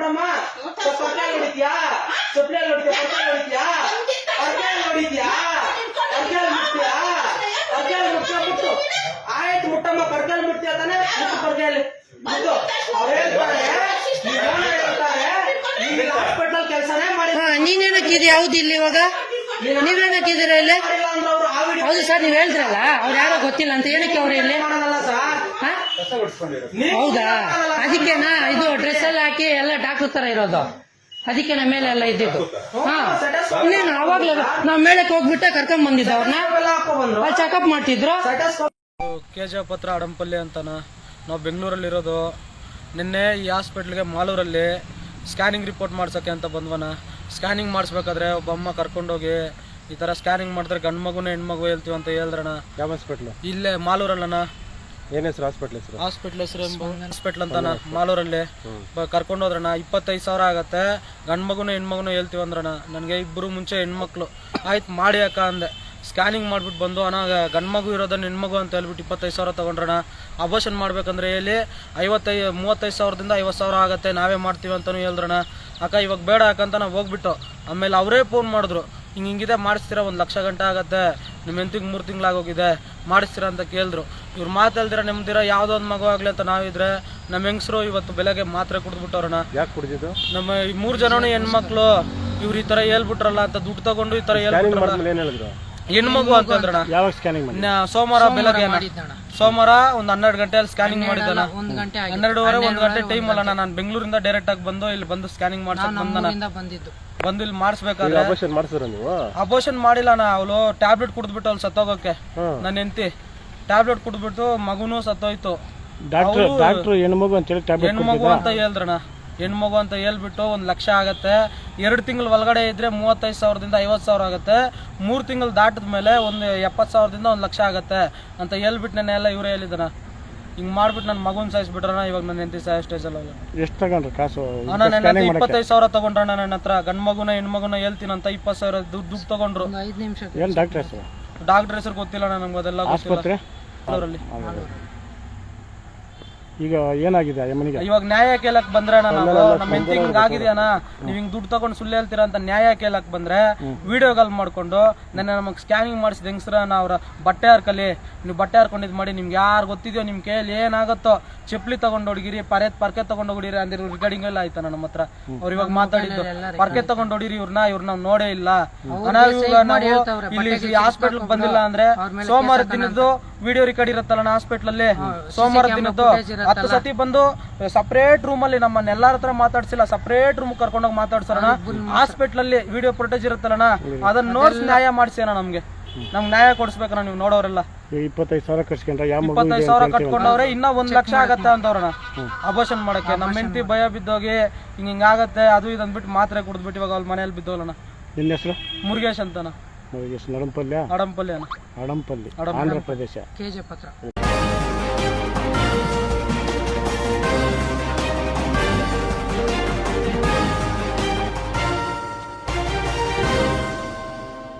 ಬಿಡಮ್ಮ. ಪರ್ಕೆ ಹೊಡಿದ್ಯಾ ಚಪ್ಪಲಿ ಪರ್ಕೆ ಹೊಡಿದ್ಯಾ ನೋಡಿದ್ಯಾ? ಹೊಡಿದ್ಯಾ ಪರ್ಕೆ ಮುಟ್ಟ್ಯಾ ಪರ್ಕೆ ಮುಟ್ಟ್ಬಿಟ್ಟು ಆಯ್ತು ಮುಟ್ಟಮ್ಮ ಪರ್ಕೆ ಮುಟ್ಟ್ಯಾ ತಾನೆ? ಮುಟ್ಟು ಮುಟ್ಟು ಅವ್ರು ಹೇಳ್ತಾರೆ ನೀವೇನೋ ಹೇಳ್ತಾರೆ ನೀನು ಹಾಸ್ಪಿಟಲ್ ಕೆಲಸನೇ ಮಾಡಿ ಹಾ ನೀನೇನಕ್ಕಿದೆ ಯಾವ್ದು ಇಲ್ಲಿ ಇವಾಗ? ನೀವೇನಕ್ಕಿದ್ರ ಇಲ್ಲಿ? ಹೌದು ಸರ್ ನೀವ್ ಹೇಳ್ದ್ರಲ್ಲ. ಅವ್ರು ಯಾರೋ ಗೊತ್ತಿಲ್ಲ ಅಂತ. ಏನಕ್ಕೆ ಅವ್ರು ಇಲ್ಲಿ? ಮಾಡಲ್ಲ ಸರ್? ಹಾ? ಹೌದಾ? ಅದಕ್ಕೆನಾ? ಇದು ಡ್ರೆಸ್ ಎಲ್ಲ ಹಾಕಿ ಎಲ್ಲ ಡಾಕ್ಟರ್ ತರ ಇರೋದು. ಅದಕ್ಕೆ ನಮ್ಮ ಮೇಲೆ ಎಲ್ಲ ಇದ್ದಿದ್ದು. ಹಾ. ಇನ್ನೇನು ಅವಾಗ್ಲೇ ನಾವ್ ಮೇಳಕ್ಕೆ ಹೋಗ್ಬಿಟ್ಟೆ ಕರ್ಕೊಂಡ್ ಬಂದಿದ್ದ ಅವ್ರನ್ನ. ಚೆಕಪ್ ಮಾಡ್ತಿದ್ರು. ಕೆಜ ಕೆ ಜಿ ಪತ್ರ ಅಡಂಪಲ್ಲಿ ಅಂತಾನ. ನಾವು ಬೆಂಗಳೂರಲ್ಲಿರೋದು ನಿನ್ನೆ ಈ ಹಾಸ್ಪಿಟ್ಲ್ಗೆ ಮಾಲೂರಲ್ಲಿ ಸ್ಕ್ಯಾನಿಂಗ್ ರಿಪೋರ್ಟ್ ಮಾಡ್ಸೋಕ್ಕೆ ಅಂತ ಬಂದ್ವನ. ಸ್ಕ್ಯಾನಿಂಗ್ ಮಾಡಿಸ್ಬೇಕಾದ್ರೆ ಒಬ್ಬ ಅಮ್ಮ ಕರ್ಕೊಂಡೋಗಿ ಈ ಥರ ಸ್ಕ್ಯಾನಿಂಗ್ ಮಾಡಿದ್ರೆ ಗಂಡು ಮಗುನೇ ಹೆಣ್ಮಗು ಹೇಳ್ತೀವಿ ಅಂತ ಹೇಳಿದ್ರಣ. ಯಾವ ಹಾಸ್ಪಿಟ್ಲು? ಇಲ್ಲೇ ಮಾಲೂರಲ್ಲಣ್ಣ ಏನ್ ಹೆಸರು ಹಾಸ್ಪಿಟ್ಲ್ ಹೆಸರು? ಹಾಸ್ಪಿಟ್ಲ್ ಹೆಸರು ಹಾಸ್ಪಿಟ್ಲ್ ಅಂತಾನ ಮಾಲೂರಲ್ಲಿ ಕರ್ಕೊಂಡು ಹೋದ್ರಣ ಇಪ್ಪತ್ತೈದು ಸಾವಿರ ಆಗತ್ತೆ. ಗಂಡು ಮಗುನು ಹೆಣ್ಮಗುನು ಹೇಳ್ತೀವಿ ಅಂದ್ರಣ ನನಗೆ ಇಬ್ಬರು ಮುಂಚೆ ಹೆಣ್ಮಕ್ಳು. ಆಯ್ತು ಮಾಡಿ ಅಕ್ಕ ಅಂದೆ. ಸ್ಕ್ಯಾನಿಂಗ್ ಮಾಡ್ಬಿಟ್ಟು ಬಂದು ಅಣ್ಣ ಗಂಡು ಮಗು ಇರೋದನ್ನ ಹೆಣ್ಮಗು ಅಂತ ಹೇಳ್ಬಿಟ್ಟು ಇಪ್ಪತ್ತೈದು ಸಾವಿರ ತಗೊಂಡ್ರಣ ಅಬೋಷನ್ ಮಾಡ್ಬೇಕಂದ್ರೆ ಹೇಳಿ ಐವತ್ತೈದು ಮೂವತ್ತೈದು ಸಾವಿರದಿಂದ ಐವತ್ತು ಸಾವಿರ ಆಗತ್ತೆ. ನಾವೇ ಮಾಡ್ತೀವಿ ಅಂತಲೂ ಹೇಳಿದ್ರಣ ಅಕ್ಕ ಇವಾಗ ಬೇಡ ಅಕ್ಕಂತ ನಾವು ಹೋಗ್ಬಿಟ್ಟು. ಆಮೇಲೆ ಅವರೇ ಫೋನ್ ಮಾಡಿದ್ರು. ಹಿಂಗೆ ಹಿಂಗಿದೆ ಮಾಡಿಸ್ತೀರಾ? ಒಂದು ಲಕ್ಷ ಗಂಟೆ ಆಗತ್ತೆ. ನಿಮ್ಮ ಹೆಂತಿಗೆ ಮೂರು ತಿಂಗಳಾಗೋಗಿದೆ ಮಾಡಿಸ್ತೀರಾ ಅಂತ ಕೇಳಿದ್ರು. ಇವ್ರು ಮಾತಲ್ದಿರ ನಿಮ್ದಿರ ಯಾವುದೋ ಒಂದು ಮಗು ಆಗ್ಲಿ ಅಂತ ನಾವಿದ್ರೆ ನಮ್ಮ ಹೆಂಗಸರು ಇವತ್ತು ಬೆಳಗ್ಗೆ ಮಾತ್ರೆ ಕುಡಿದ್ಬಿಟ್ಟವ್ರಣ. ಯಾಕೆ ಕುಡಿದಿದ್ದು? ನಮ್ಮ ಈ ಮೂರು ಜನನು ಹೆಣ್ಮಕ್ಳು ಇವ್ರು ಈ ಥರ ಹೇಳ್ಬಿಟ್ರಲ್ಲ ಅಂತ ದುಡ್ಡು ತಗೊಂಡು ಈ ಥರ ಹೇಳ್ಬಿಟ್ರಲ್ಲ. ಏನ್ ಹೇಳಿದ್ರು? ಹೆಣ್ಮಗು ಅಂತಂದ್ರಣ. ಯಾವಾಗ ಸ್ಕ್ಯಾನಿಂಗ್ ಸೋಮವಾರ ಬೆಳಗ್ಗೆ ಸೋಮವಾರ ಒಂದು ಹನ್ನೆರಡು ಗಂಟೆಯಲ್ಲಿ ಸ್ಕ್ಯಾನಿಂಗ್ ಮಾಡಿದ್ದಾನ. ಒಂದ್ ಗಂಟೆ ಹನ್ನೆರಡುವರೆ ಒಂದು ಗಂಟೆ ಟೈಮ್ ಅಲ್ಲ ನಾನು ಬೆಂಗಳೂರಿಂದ ಡೈರೆಕ್ಟ್ ಆಗಿ ಬಂದು ಇಲ್ಲಿ ಬಂದು ಸ್ಕ್ಯಾನಿಂಗ್ ಮಾಡ್ಸಕ್ ಬಂದನ. ಬಂದಿದ್ದು. ಬಂದು ಇಲ್ಲಿ ಮಾಡಿಸ್ಬೇಕಾದ್ರೆ ಆಪರೇಷನ್ ಮಾಡಿಸಿದ್ರ ನೀವು? ಅಬೋಷನ್ ಮಾಡಿಲ್ಲ ನಾ ಅವಳು ಟ್ಯಾಬ್ಲೆಟ್ ಕುಡಿದ್ಬಿಟ್ಟು ಅವ್ಳು ಸತ್ತೋಗೋಕೆ. ನನ್ನ ಹೆಂಡತಿ. ಟ್ಯಾಬ್ಲೆಟ್ ಕುಡಿದ್ಬಿಟ್ಟು ಮಗುನು ಸತ್ತೋಯ್ತು. ಡಾಕ್ಟರ್ ಡಾಕ್ಟರ್ ಹೆಣ್ಮಗು ಅಂತ ಹೇಳಿ ಟ್ಯಾಬ್ಲೆಟ್ ಹೆಣ್ಮಗು ಅಂತ ಹೇಳ್ದ್ರಣ ಹೆಣ್ಮಗು ಅಂತ ಹೇಳ್ಬಿಟ್ಟು ಒಂದು ಲಕ್ಷ ಆಗುತ್ತೆ. ಎರಡು ತಿಂಗಳು ಒಳಗಡೆ ಇದ್ರೆ ಮೂವತ್ತೈದು ಸಾವಿರದಿಂದ ಐವತ್ತು ಸಾವಿರ ಆಗುತ್ತೆ. ಮೂರು ತಿಂಗಳು ದಾಟಿದ ಮೇಲೆ ಒಂದು ಎಪ್ಪತ್ತು ಸಾವಿರದಿಂದ ಒಂದು ಲಕ್ಷ ಆಗುತ್ತೆ ಅಂತ ಹೇಳ್ಬಿಟ್ಟು ನಾನು ಎಲ್ಲ ಇವರೇ ಹೇಳಿದ್ದಾನೆ ಹಿಂಗೆ ಮಾಡ್ಬಿಟ್ಟು ನನ್ನ ಮಗುನ ಸಾಯಿಸ್ಬಿಟ್ರಣ ಇವಾಗ ನನ್ನ ಹೆಂಡತಿ ಸಾಯೋ ಸ್ಟೇಜಲ್ಲಿ ಎಷ್ಟು ತಗೊಂಡ್ರೆ ಕಾಸು? ಅಣ್ಣ ನನ್ನ ಇಪ್ಪತ್ತೈದು ಸಾವಿರ ತಗೊಂಡ್ರಣ್ಣ ನನ್ನ ಹತ್ರ. ಗಂಡು ಮಗುನ ಹೆಣ್ಮಗುನ ಹೇಳ್ತೀನಿ ಅಂತ ಇಪ್ಪತ್ತು ಸಾವಿರ ದುಡ್ಡು ದುಡ್ಡು ತಗೊಂಡ್ರು. ಐದ್ ನಿಮಿಷ ಏನ್ ಡಾಕ್ಟರ್ ಹೆಸರು? ಡಾಕ್ಟರ್ ಹೆಸರು ಗೊತ್ತಿಲ್ಲ ನಮ್ಗೆ ಅದೆಲ್ಲ ಗೊತ್ತಿಲ್ಲ. ಅವರಲ್ಲಿ ಈಗ ಏನಾಗಿದೆ ಯಮನಿಗೆ ಇವಾಗ ನ್ಯಾಯ ಕೇಳಕ್ ಬಂದ್ರೆ ನಾವು ನಮ್ಮ ಹೆಂಡತಿ ಹಿಂಗ್ ಆಗಿದೆಯಣ್ಣ ನೀವ್ ಹಿಂಗ್ ದುಡ್ಡು ತಗೊಂಡು ಸುಳ್ಳು ಹೇಳ್ತೀರಾ ಅಂತ ನ್ಯಾಯ ಕೇಳಕ್ ಬಂದ್ರೆ ವಿಡಿಯೋ ಕಾಲ್ ಮಾಡ್ಕೊಂಡು ನನ್ನ ನಮಗ್ ಸ್ಕ್ಯಾನಿಂಗ್ ಮಾಡಿಸಿದ ಹೆಂಗ್ಸ್ರ ಅವ್ರ ಬಟ್ಟೆ ಹಾರ್ಕಲಿ ನೀವು ಬಟ್ಟೆ ಹರ್ಕೊಂಡಿದ್ ಮಾಡಿ ನಿಮ್ಗೆ ಯಾರು ಗೊತ್ತಿದ್ಯೋ ನಿಮ್ ಕೈಯಲ್ಲಿ ಏನಾಗುತ್ತೋ ಚಪ್ಪಲಿ ತಗೊಂಡ್ ಹೊಡಿಗಿರಿ ಪರೆ ಪರ್ಕೆ ತಗೊಂಡ್ ಹೊಡಿರಿ ಅಂದ್ರೆ ರಿಗಾರ್ಡಿಂಗ್ ಎಲ್ಲ ಆಯ್ತಾ ನಮ್ಮ ಹತ್ರ. ಅವ್ರ ಇವಾಗ ಮಾತಾಡಿದ್ದು ಪರ್ಕೆ ತಗೊಂಡ್ ಹೊಡಿರಿ ಇವ್ರನ್ನ ಇವ್ರನ್ನ ನಾವು ನೋಡೇ ಇಲ್ಲ. ಇಲ್ಲಿ ಹಾಸ್ಪಿಟಲ್ ಬಂದಿಲ್ಲ ಅಂದ್ರೆ ಸೋಮವಾರ ದಿನದ್ದು ವಿಡಿಯೋ ರೆಕಾರ್ಡ್ ಇರುತ್ತಲ್ಲ ಹಾಸ್ಪಿಟಲ್ ಅಲ್ಲಿ ಸೋಮವಾರ ದಿನದ್ದು ಹತ್ತು ಸತಿ ಬಂದು ಸಪರೇಟ್ ರೂಮ್ ಅಲ್ಲಿ ನಮ್ಮನ್ನ ಎಲ್ಲಾರ ಹತ್ರ ಮಾತಾಡ್ಸಿಲ್ಲ ಸಪರೇಟ್ ರೂಮ್ ಕರ್ಕೊಂಡೋಗಿ ಮಾತಾಡ್ಸೋಣ. ಹಾಸ್ಪಿಟಲ್ ಅಲ್ಲಿ ವಿಡಿಯೋ ಫುಟೇಜ್ ಇರುತ್ತಲ್ಲಣ್ಣ ಅದನ್ನ ನೋಡ್ಸಿ ನ್ಯಾಯ ಮಾಡಿಸಿ ನಮ್ಗೆ? ನಮ್ಗೆ ನ್ಯಾಯ ಕೊಡಿಸ್ಬೇಕಣ್ಣ ನೀವು ನೋಡೋರೆಲ್ಲ. ಇಪ್ಪತ್ತೈದು ಸಾವಿರ ಕಟ್ಸ್ಕೊಂಡ್ರೆ ಯಾವ ಮಗು ಇಪ್ಪತ್ತೈದು ಸಾವಿರ ಕಟ್ಕೊಂಡವ್ರೆ ಇನ್ನ ಒಂದ್ ಲಕ್ಷ ಆಗತ್ತೆ ಅಂತವ್ರಣ ಅಬೋಷನ್ ಮಾಡಕ್ಕೆ. ನಮ್ಮ ಹೆಂಡತಿ ಭಯ ಬಿದ್ದೋಗಿ ಹಿಂಗ ಹಿಂಗಾಗತ್ತೆ ಅದು ಇದು ಅಂದ್ಬಿಟ್ಟು ಮಾತ್ರೆ ಕುಡಿದ್ಬಿಟ್ಟು ಇವಾಗ ಅವ್ರ ಮನೇಲಿ ಬಿದ್ದೋಲಣ ನಿನ್ನ ಹೆಸರು? ಮುರುಗೇಶ್ ಅಂತನ ನಡಂಪಲ್ಯ ಅಡಂಪಲ್ಯ ಅಡಂಪಲ್ಲಿ ಆಂಧ್ರ ಪ್ರದೇಶ. ಕೆಜೆ ಪತ್ರ.